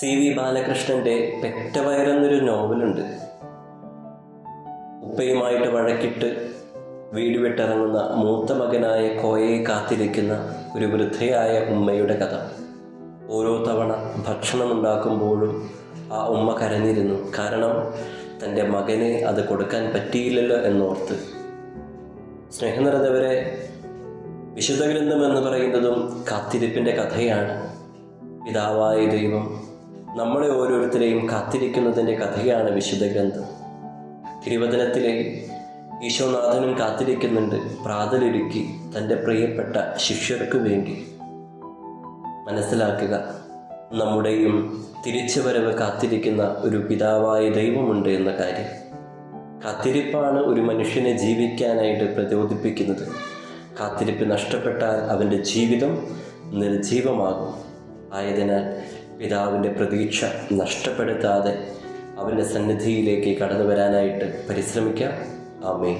C V ബാലകൃഷ്ണന്റെ പെറ്റവയറെന്നൊരു നോവലുണ്ട്. ഉപ്പയുമായിട്ട് വഴക്കിട്ട് വീട് വിട്ടിറങ്ങുന്ന മൂത്ത മകനായ കോയയെ കാത്തിരിക്കുന്ന ഒരു വൃദ്ധയായ ഉമ്മയുടെ കഥ. ഓരോ തവണ ഭക്ഷണം ഉണ്ടാക്കുമ്പോഴും ആ ഉമ്മ കരഞ്ഞിരുന്നു. കാരണം തന്റെ മകന് അത് കൊടുക്കാൻ പറ്റിയില്ലല്ലോ എന്നോർത്ത്. സ്നേഹം നിറഞ്ഞവരെ വിശുദ്ധ ഗ്രന്ഥം എന്ന് പറയുന്നതും കാത്തിരിപ്പിന്റെ കഥയാണ്. പിതാവായ ദൈവം നമ്മളെ ഓരോരുത്തരെയും കാത്തിരിക്കുന്നതിന്റെ കഥയാണ് വിശുദ്ധ ഗ്രന്ഥം. തിരുവചനത്തിലെ ഈശോനാഥനും കാത്തിരിക്കുന്നുണ്ട് പ്രാതലൊരുക്കി തന്റെ പ്രിയപ്പെട്ട ശിഷ്യർക്ക് വേണ്ടി. മനസ്സിലാക്കുക നമ്മുടെയും തിരിച്ചുവരവ് കാത്തിരിക്കുന്ന ഒരു പിതാവായ ദൈവമുണ്ട് എന്ന കാര്യം. കാത്തിരിപ്പാണ് ഒരു മനുഷ്യനെ ജീവിക്കാനായിട്ട് പ്രചോദിപ്പിക്കുന്നത്. കാത്തിരിപ്പ് നഷ്ടപ്പെട്ടാൽ അവന്റെ ജീവിതം നിർജീവമാകും ആയതിനാൽ പിതാവിന്റെ പ്രതീക്ഷ നഷ്ടപ്പെടുത്താതെ അവന്റെ സന്നിധിയിലേക്ക് കടന്നു വരാനായിട്ട് പരിശ്രമിക്കാം. ആമേ